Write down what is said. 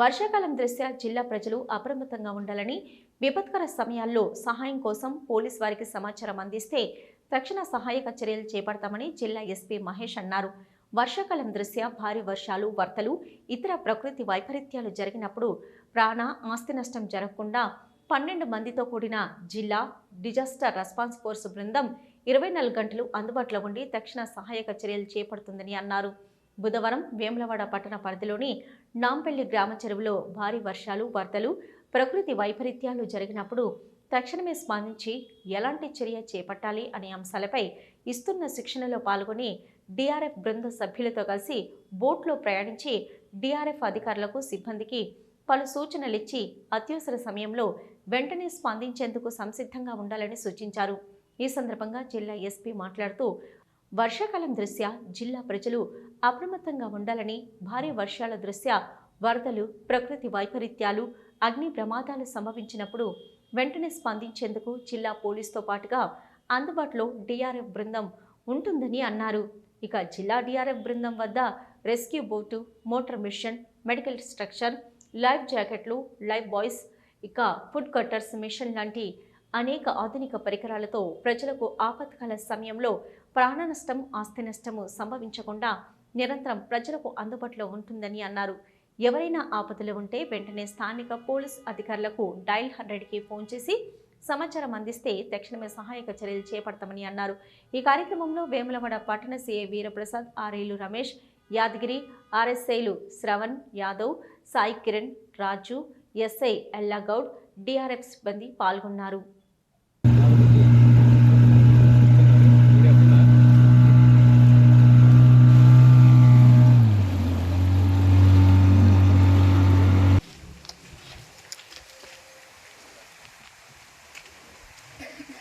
వర్షాకాలం దృష్ట్యా జిల్లా ప్రజలు అప్రమత్తంగా ఉండాలని విపత్కర సమయాల్లో సహాయం కోసం పోలీస్ వారికి సమాచారం అందిస్తే తక్షణ సహాయక చర్యలు చేపడతామని జిల్లా ఎస్పీ మహేష్ అన్నారు. వర్షాకాలం దృష్ట్యా భారీ వర్షాలు వర్తలు ఇతర ప్రకృతి వైపరీత్యాలు జరిగినప్పుడు ప్రాణ ఆస్తి నష్టం జరగకుండా పన్నెండు మందితో కూడిన జిల్లా డిజాస్టర్ రెస్పాన్స్ ఫోర్స్ బృందం ఇరవై నాలుగు గంటలు అందుబాటులో ఉండి తక్షణ సహాయక చర్యలు చేపడుతుందని అన్నారు. బుధవారం వేములవాడ పట్టణ పరిధిలోని నాంపల్లి గ్రామ చెరువులో భారీ వర్షాలు వరదలు ప్రకృతి వైపరీత్యాలు జరిగినప్పుడు తక్షణమే స్పందించి ఎలాంటి చర్య చేపట్టాలి అనే అంశాలపై ఇస్తున్న శిక్షణలో పాల్గొని డిఆర్ఎఫ్ బృంద సభ్యులతో కలిసి బోట్లో ప్రయాణించి డిఆర్ఎఫ్ అధికారులకు సిబ్బందికి పలు సూచనలిచ్చి అత్యవసర సమయంలో వెంటనే స్పందించేందుకు సంసిద్ధంగా ఉండాలని సూచించారు. ఈ సందర్భంగా జిల్లా ఎస్పీ మాట్లాడుతూ వర్షాకాలం దృష్ట్యా జిల్లా ప్రజలు అప్రమత్తంగా ఉండాలని భారీ వర్షాల దృష్ట్యా వరదలు ప్రకృతి వైపరీత్యాలు అగ్ని ప్రమాదాలు సంభవించినప్పుడు వెంటనే స్పందించేందుకు జిల్లా పోలీసుతో పాటుగా అందుబాటులో డిఆర్ఎఫ్ బృందం ఉంటుందని అన్నారు. ఇక జిల్లా డిఆర్ఎఫ్ బృందం వద్ద rescue boat motor machine medical structure life జాకెట్లు లైఫ్ బాయ్స్ ఇక ఫుడ్ కట్టర్స్ మిషన్ లాంటి అనేక ఆధునిక పరికరాలతో ప్రజలకు ఆపత్కాల సమయంలో ప్రాణ నష్టం ఆస్తి నష్టము సంభవించకుండా నిరంతరం ప్రజలకు అందుబాటులో ఉంటుందని అన్నారు. ఎవరైనా ఆపదలు ఉంటే వెంటనే స్థానిక పోలీస్ అధికారులకు డైల్ హండ్రెడ్కి ఫోన్ చేసి సమాచారం అందిస్తే తక్షణమే సహాయక చర్యలు చేపడతామని అన్నారు. ఈ కార్యక్రమంలో వేములవాడ పట్టణ సీఏ వీరప్రసాద్ ఆర్ఏలు రమేష్ యాదగిరి ఆర్ఎస్ఐలు శ్రవణ్ యాదవ్ సాయి కిరణ్ రాజు ఎస్ఐ ఎల్లాగౌడ్ డిఆర్ఎఫ్ సిబ్బంది పాల్గొన్నారు. Okay.